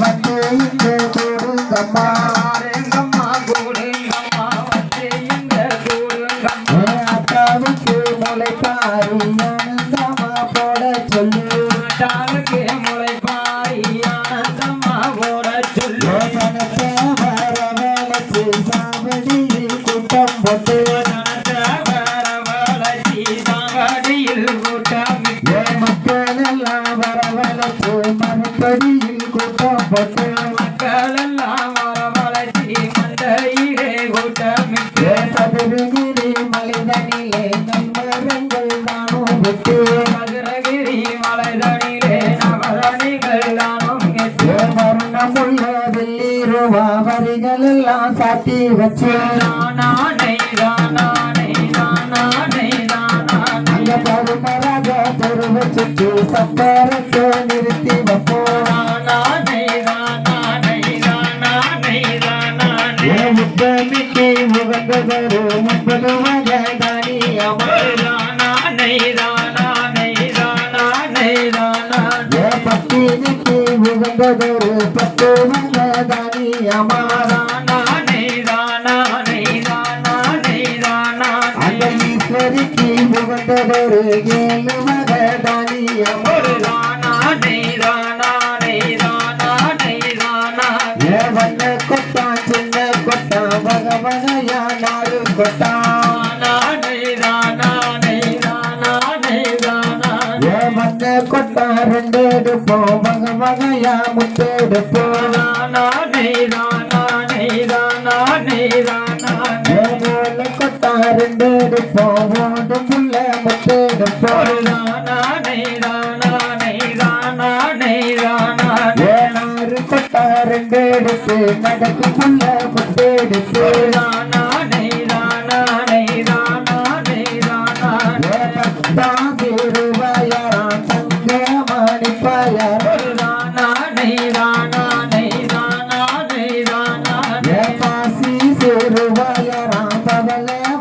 வந்து இங்கு கூடுங்கம்மா. அக்காவுக்கு முளைப்பாரி ஆனந்தம்மா போட சொல்லு. டாலுக்கு முளைப்பாரி ஆனந்தம்மா போட சொல்லு. சாவடியில் கூட்டம் போட்டு. மக்களெல்லாம் வர வேலைக்கு மரப்படியில் கூட்டம் போட்டு மக்களெல்லாம் கூட்டமிட்டு சதுரகிரி மலைதனிலே நன்மரங்கள் நானும் விட்டு மதுரகிரி மலைதனிலே நவரணிகள் தானும் எட்டு சாத்தி வச்சு நானே சுற்றி சப்பரத்தை நிறுத்தி முத்தமிக்கு உகந்ததொரு முப்பது வகை பத்தினிக்கு உகந்ததொரு பத்து மகதானி அமாரா உகந்ததொரு ஏழு வகை தானி அமர் ஏ வண்ண கொட்டா சின்ன கொட்டா வகை வகையா நாலு கொட்டா கொட்டா ரெண்டு எடுப்போம் வகை வகையா முத்து எடுப்போம் ஏ நூலு கொட்டா ரெண்டு எடுப்போம் ஓடு புள்ள முத்து எடுப்போம் ரெண்டு எடுத்து நடக்குள்ள புட்டெடுத்து நானா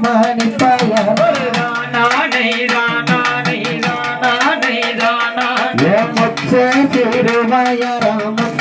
மணிப்பய. முச்ச திருமய ராம